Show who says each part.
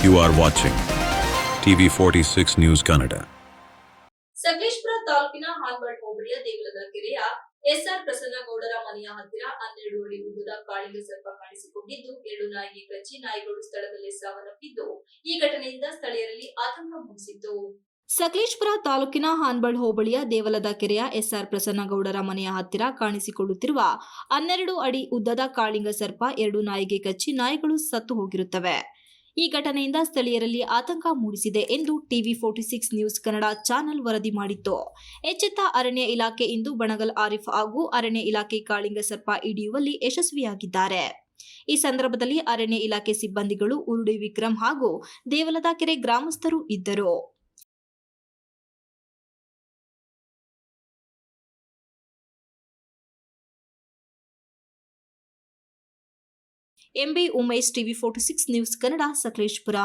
Speaker 1: You are watching TV 46 News Kannada.
Speaker 2: Sakleshpur ತಾಲೂಕಿನ ಹಾನ್ಬಾಳ್ ಹೋಬಳಿಯ ದೇಗುಲದ ಕೆರೆಯ ಎಸ್ಆರ್ ಪ್ರಸನ್ನಗೌಡರ ಮನೆಯ ಹತ್ತಿರ ಹನ್ನೆರಡು ಅಡಿ ಉದ್ದದ ಕಾಳಿಗೆ ಸರ್ಪ ಕಾಣಿಸಿಕೊಂಡಿದ್ದು ಎರಡು ನಾಯಿಗೆ ಕಚ್ಚಿ ನಾಯಿಗಳು ಸ್ಥಳದಲ್ಲೇ ಸಾವನ್ನಪ್ಪಿದ್ದು ಈ ಘಟನೆಯಿಂದ ಸ್ಥಳೀಯರಲ್ಲಿ ಆತಂಕ ಮೂಡಿಸಿತ್ತು ಸಕಲೇಶ್ಪುರ ತಾಲೂಕಿನ ಹಾನ್ಬಳ್ ಹೋಬಳಿಯ ದೇವಲದ ಕೆರೆಯ ಎಸ್ಆರ್ ಪ್ರಸನ್ನಗೌಡರ ಮನೆಯ ಹತ್ತಿರ ಕಾಣಿಸಿಕೊಳ್ಳುತ್ತಿರುವ ಹನ್ನೆರಡು ಅಡಿ ಉದ್ದದ ಕಾಳಿಂಗ ಸರ್ಪ ಎರಡು ನಾಯಿಗೆ ಕಚ್ಚಿ ನಾಯಿಗಳು ಸತ್ತು ಹೋಗಿರುತ್ತವೆ ಈ ಘಟನೆಯಿಂದ ಸ್ಥಳೀಯರಲ್ಲಿ ಆತಂಕ ಮೂಡಿಸಿದೆ ಎಂದು TV forty six news Kannada channel ವರದಿ ಮಾಡಿತ್ತು. ಎಚ್ಚೆತ್ತ ಅರಣ್ಯ ಇಲಾಖೆ ಇಂದು ಬಣಗಲ್ ಆರಿಫ್ ಹಾಗೂ ಅರಣ್ಯ ಇಲಾಖೆ ಕಾಳಿಂಗ ಸರ್ಪ ಹಿಡಿಯುವಲ್ಲಿ ಯಶಸ್ವಿಯಾಗಿದ್ದಾರೆ. ಈ ಸಂದರ್ಭದಲ್ಲಿ ಅರಣ್ಯ ಇಲಾಖೆ ಸಿಬ್ಬಂದಿಗಳು ಉರುಡಿ ವಿಕ್ರಮ್ ಹಾಗೂ ದೇವಲದಾಕೆರೆ ಗ್ರಾಮಸ್ಥರು ಇದ್ದರು. MB Umesh TV forty six news Kannada Sakleshpur